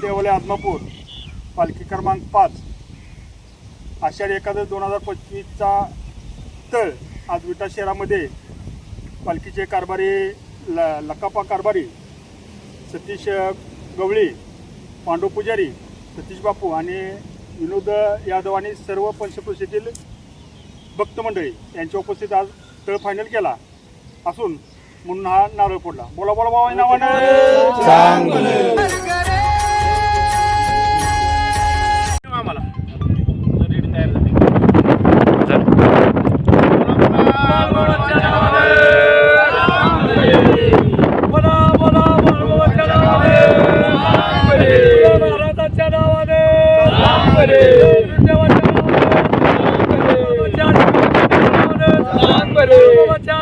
देवालय आदमापूर पालखी क्रमांक पाच. आषाढी एकादश दोन हजार पंचवीसचा तळ आज विटा शहरामध्ये पालखीचे कारभारी ल लकापा कारभारी सतीश गवळी पांडू पुजारी सतीश बापू आणि विनोद यादव आणि सर्व पंचकृषीतील भक्त मंडळी यांच्या उपस्थित आज तळ फायनल केला. असून म्हणून हा नारळ फोडला बोला बोला बाबा नावानं आम्हाला रेडी तयार झाली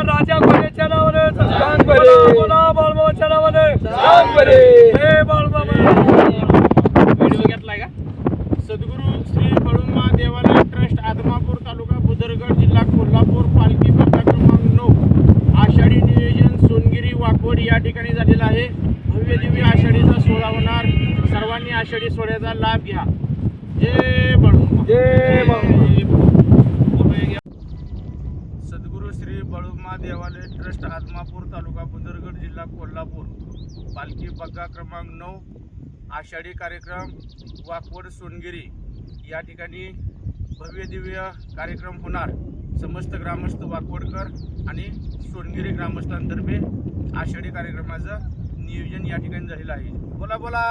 राजा कोणीच्या व्हिडिओ घेतलाय का? सद्गुरू श्री बळुंबा देवालय ट्रस्ट आदमापूर तालुका बुदरगड जिल्हा कोल्हापूर पालखी पत्ता क्रमांक नऊ. आषाढी नियोजन सोनगिरी वाकवड या ठिकाणी झालेला आहे. भव्य दिव्य आषाढीचा सोहळा होणार. सर्वांनी आषाढी सोहळ्याचा लाभ घ्या. जय बळुंबा जय सद्गुरू श्री बळुमा देवालय ट्रस्ट आदमापूर तालुका बुंदरगड जिल्हा कोल्हापूर. पालखी बग्गा क्रमांक नऊ आषाढी कार्यक्रम वाकवड सोनगिरी. या ठिकाणी भव्य दिव्य कार्यक्रम होणार. समस्त ग्रामस्थ वाकवडकर आणि सोनगिरी ग्रामस्थांतर्फे आषाढी कार्यक्रमाचं नियोजन या ठिकाणी झालेलं आहे. बोला बोला